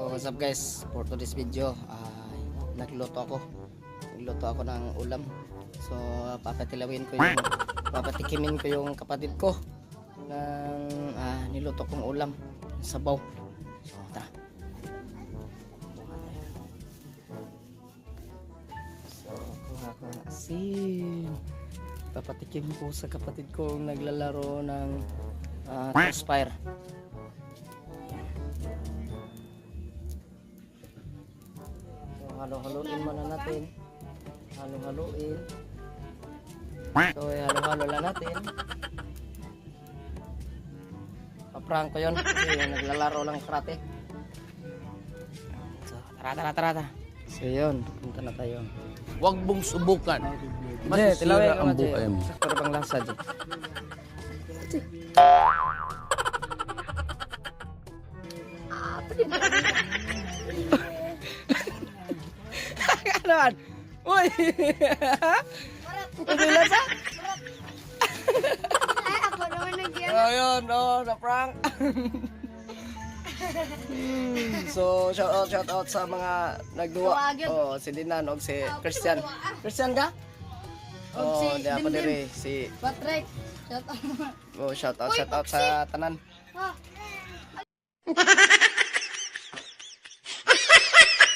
So, what's up guys? For today's video, ay nagluto ako. Nagluto ako ng ulam. So, papatilawin ko yung papatikimin ko yung kapatid ko ng ah, niluto kong ulam, sabaw. So, tara. So, kuha ko ng asin. Papatikim ko sa kapatid ko naglalaro ng uh, Crossfire. Halo-haloin muna natin. Halo-haloin. So, eh, halo-halo lang natin. Paprank ko yun. Kasi naglalaro lang karate. So, tara, tara, tara, tara. So, yun. Punta na tayo. Huwag mong subukan. Masisira ang buhay mo. Sakto na bang lasa dyan. ano man? Uy! Yung lasa? Ay, ako naman nagyan. Ayun, oh, na-prank. Hmm, so, shout out, shout out sa mga nagduwa. Oh, si Dinan o si Christian. Christian ka? Og Oh, si di Dimdim. dire si Patrick. Shut up. Oh, shout out, shout out sa tanan. Ah.